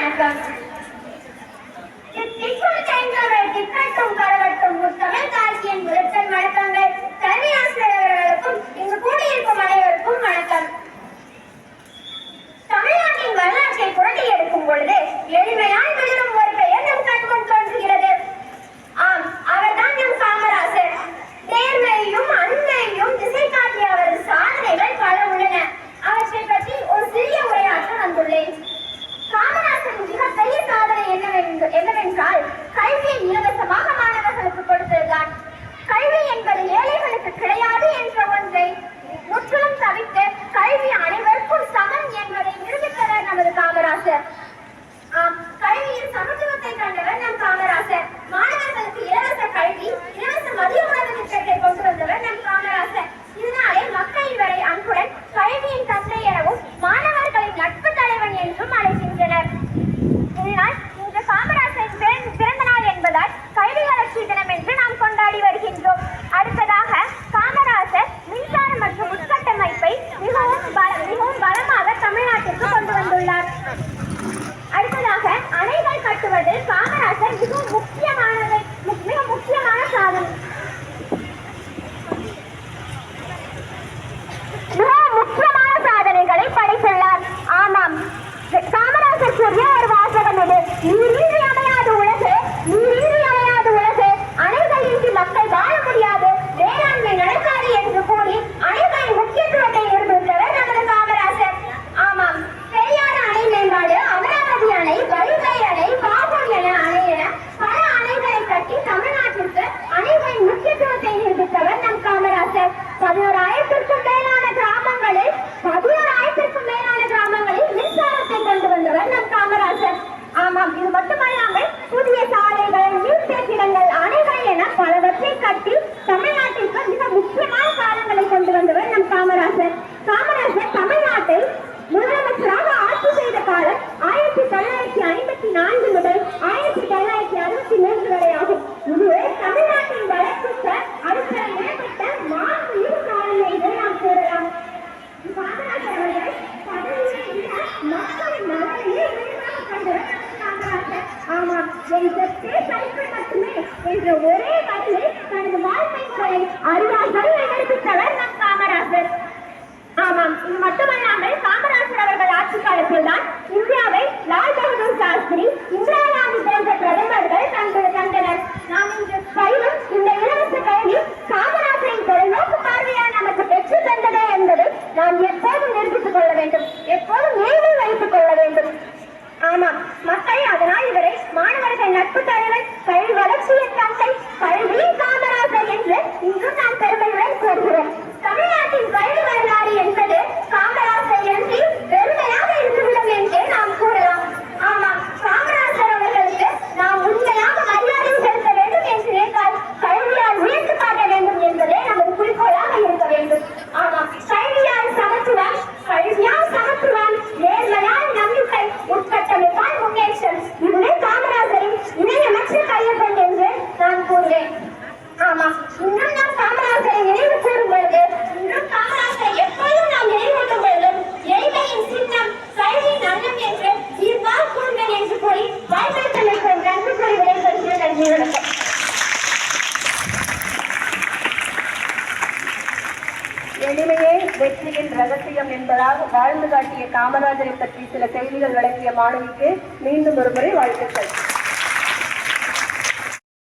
my கல்வியின் சமத்துவத்தை கண்டவர் நம் காமராசர். மாணவர்களுக்கு இலவச கல்வி இலவச மதிய உணவு திட்டத்தை கொண்டு வந்தவர் என்பது காமராசர் மிகவும் முக்கியமானவர் புதிய சாலைகள் நீர்த்தேக்க அணைகள் என பலவற்றை கட்டி தமிழ்நாட்டிற்கு மிக முக்கியமான காலங்களை கொண்டு வந்தவர் நம் காமராஜர். காமராஜர் தமிழ்நாட்டை முதலமைச்சராக ஒரே வார்த்தையில் தனது வாழ்க்கை முறையை அறிவார்கள் நிகழ்த்தித்தவர் மட்டுமல்லாமல் காமராஜர் அவர்கள் ஆட்சி காலத்தில் தான் இந்தியாவை லால் பகதூர் சாஸ்திரி இந்திரா காந்தி போன்ற பிரதமர்கள் பல் வளர்ச்சியின் தந்தை கல்வி வெற்றியின் ரகசியம் என்பதாக வாழ்ந்து காட்டிய காமராஜரை பற்றி சில செய்திகள் வழங்கிய மாணவிக்கு மீண்டும் ஒருமுறை வாழ்த்துக்கள்.